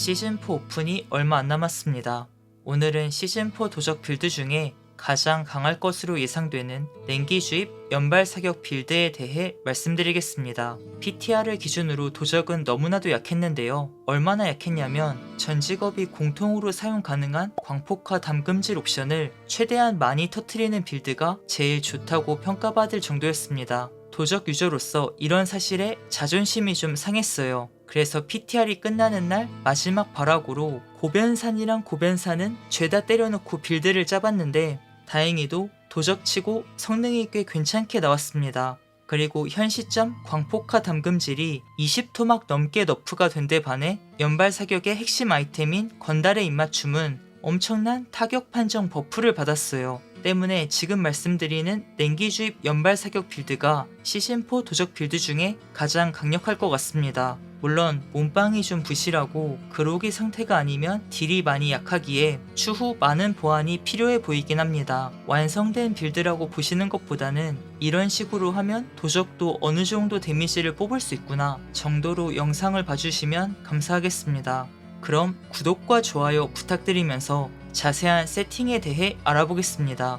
시즌4 오픈이 얼마 안 남았습니다. 오늘은 시즌4 도적 빌드 중에 가장 강할 것으로 예상되는 냉기 주입 연발 사격 빌드에 대해 말씀드리겠습니다. PTR을 기준으로 도적은 너무나도 약했는데요. 얼마나 약했냐면 전 직업이 공통으로 사용 가능한 광폭화 담금질 옵션을 최대한 많이 터트리는 빌드가 제일 좋다고 평가받을 정도였습니다. 도적 유저로서 이런 사실에 자존심이 좀 상했어요. 그래서 PTR이 끝나는 날 마지막 발악으로 고변산이랑 고변산은 죄다 때려놓고 빌드를 짜봤는데 다행히도 도적치고 성능이 꽤 괜찮게 나왔습니다. 그리고 현 시점 광폭화 담금질이 20토막 넘게 너프가 된 데 반해 연발 사격의 핵심 아이템인 건달의 입맞춤은 엄청난 타격 판정 버프를 받았어요. 때문에 지금 말씀드리는 냉기 주입 연발 사격 빌드가 시즌4 도적 빌드 중에 가장 강력할 것 같습니다. 물론 몸빵이 좀 부실하고 그로기 상태가 아니면 딜이 많이 약하기에 추후 많은 보완이 필요해 보이긴 합니다. 완성된 빌드라고 보시는 것보다는 이런 식으로 하면 도적도 어느 정도 데미지를 뽑을 수 있구나 정도로 영상을 봐주시면 감사하겠습니다. 그럼 구독과 좋아요 부탁드리면서 자세한 세팅에 대해 알아보겠습니다.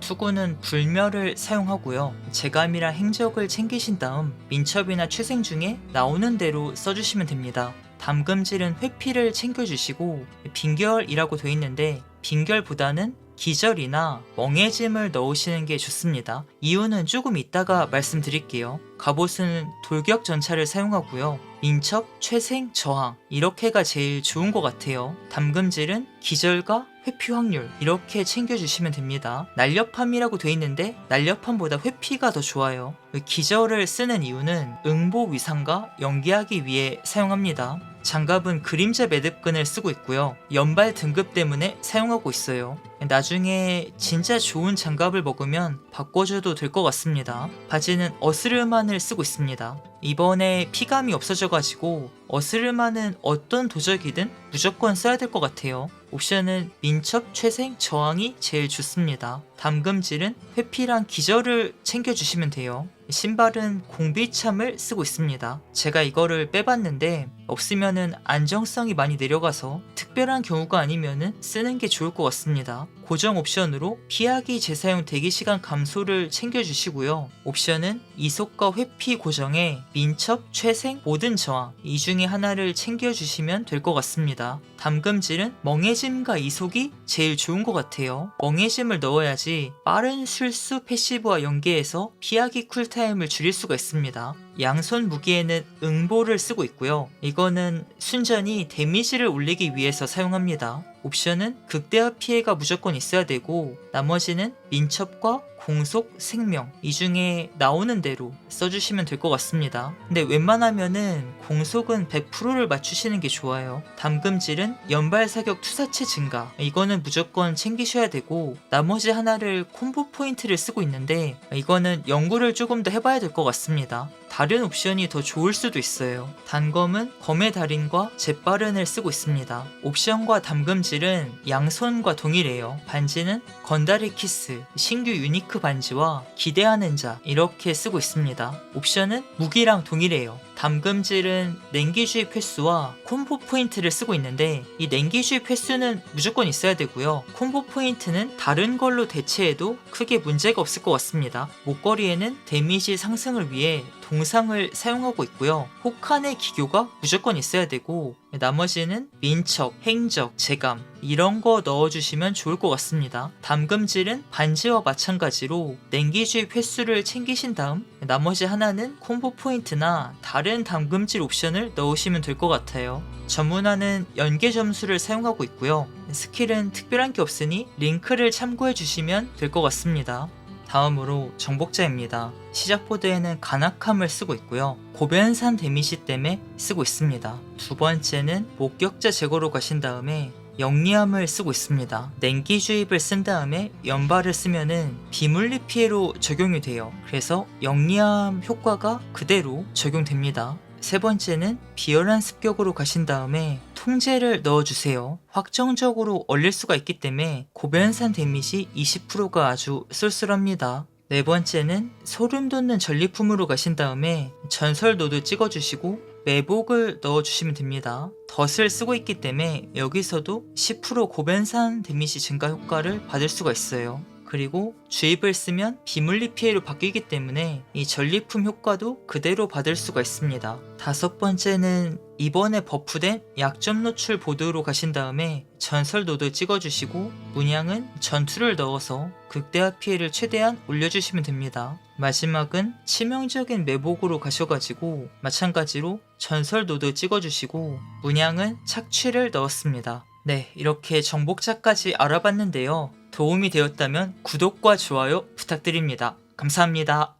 투구는 불멸을 사용하고요. 재감이랑 행적을 챙기신 다음 민첩이나 최생 중에 나오는 대로 써주시면 됩니다. 담금질은 회피를 챙겨주시고 빙결이라고 되어 있는데 빙결보다는 기절이나 멍해짐을 넣으시는 게 좋습니다. 이유는 조금 이따가 말씀드릴게요. 갑옷은 돌격 전차를 사용하고요. 민첩, 최생, 저항 이렇게가 제일 좋은 것 같아요. 담금질은 기절과 회피 확률 이렇게 챙겨주시면 됩니다. 날렵함이라고 돼 있는데 날렵함보다 회피가 더 좋아요. 기절을 쓰는 이유는 응보 위상과 연기하기 위해 사용합니다. 장갑은 그림자 매듭끈을 쓰고 있고요. 연발 등급 때문에 사용하고 있어요. 나중에 진짜 좋은 장갑을 먹으면 바꿔줘도 될 것 같습니다. 바지는 어스르만을 쓰고 있습니다. 이번에 피감이 없어져가지고 어스르만은 어떤 도적이든 무조건 써야 될 것 같아요. 옵션은 민첩, 최생, 저항이 제일 좋습니다. 담금질은 회피랑 기절을 챙겨주시면 돼요. 신발은 공비참을 쓰고 있습니다. 제가 이거를 빼봤는데 없으면은 안정성이 많이 내려가서 특별한 경우가 아니면은 쓰는 게 좋을 것 같습니다. 고정 옵션으로 피하기 재사용 대기 시간 감소를 챙겨주시고요. 옵션은 이속과 회피 고정에 민첩, 최생, 모든 저항 이 중에 하나를 챙겨주시면 될 것 같습니다. 담금질은 멍해짐과 이속이 제일 좋은 것 같아요. 멍해짐을 넣어야지 빠른 술수 패시브와 연계해서 피하기 쿨타임 을 줄일 수가 있습니다. 양손 무기에는 응보를 쓰고 있고요. 이거는 순전히 데미지를 올리기 위해서 사용합니다. 옵션은 극대화 피해가 무조건 있어야 되고 나머지는 민첩과 공속, 생명 이 중에 나오는 대로 써주시면 될 것 같습니다. 근데 웬만하면은 공속은 100%를 맞추시는 게 좋아요. 담금질은 연발 사격 투사체 증가 이거는 무조건 챙기셔야 되고 나머지 하나를 콤보 포인트를 쓰고 있는데 이거는 연구를 조금 더 해봐야 될 것 같습니다. 다른 옵션이 더 좋을 수도 있어요. 단검은 검의 달인과 재빠른을 쓰고 있습니다. 옵션과 담금질은 양손과 동일해요. 반지는 건다리 키스, 신규 유니크 반지와 기대하는 자 이렇게 쓰고 있습니다. 옵션은 무기랑 동일해요. 담금질은 냉기 주입 횟수와 콤보 포인트를 쓰고 있는데 이 냉기 주입 횟수는 무조건 있어야 되고요. 콤보 포인트는 다른 걸로 대체해도 크게 문제가 없을 것 같습니다. 목걸이에는 데미지 상승을 위해 동상을 사용하고 있고요. 혹한의 기교가 무조건 있어야 되고 나머지는 민첩, 행적, 재감 이런 거 넣어주시면 좋을 것 같습니다. 담금질은 반지와 마찬가지로 냉기 주입 횟수를 챙기신 다음 나머지 하나는 콤보 포인트나 다른 담금질 옵션을 넣으시면 될 것 같아요. 전문화는 연계 점수를 사용하고 있고요. 스킬은 특별한 게 없으니 링크를 참고해 주시면 될 것 같습니다. 다음으로 정복자입니다. 시작 보드에는 간악함을 쓰고 있고요. 고변산 데미지 때문에 쓰고 있습니다. 두 번째는 목격자 제거로 가신 다음에 영리함을 쓰고 있습니다. 냉기 주입을 쓴 다음에 연발을 쓰면은 비물리 피해로 적용이 돼요. 그래서 영리함 효과가 그대로 적용됩니다. 세 번째는 비열한 습격으로 가신 다음에 통제를 넣어주세요. 확정적으로 얼릴 수가 있기 때문에 고변산 데미지 20%가 아주 쏠쏠합니다. 네 번째는 소름 돋는 전리품으로 가신 다음에 전설 노드 찍어주시고 매복을 넣어주시면 됩니다. 덫을 쓰고 있기 때문에 여기서도 10% 고변산 데미지 증가 효과를 받을 수가 있어요. 그리고 주입을 쓰면 비물리 피해로 바뀌기 때문에 이 전리품 효과도 그대로 받을 수가 있습니다. 다섯 번째는 이번에 버프된 약점 노출 보드로 가신 다음에 전설 노드 찍어주시고 문양은 전투를 넣어서 극대화 피해를 최대한 올려주시면 됩니다. 마지막은 치명적인 매복으로 가셔가지고 마찬가지로 전설 노드 찍어주시고 문양은 착취를 넣었습니다. 네, 이렇게 정복자까지 알아봤는데요. 도움이 되었다면 구독과 좋아요 부탁드립니다. 감사합니다.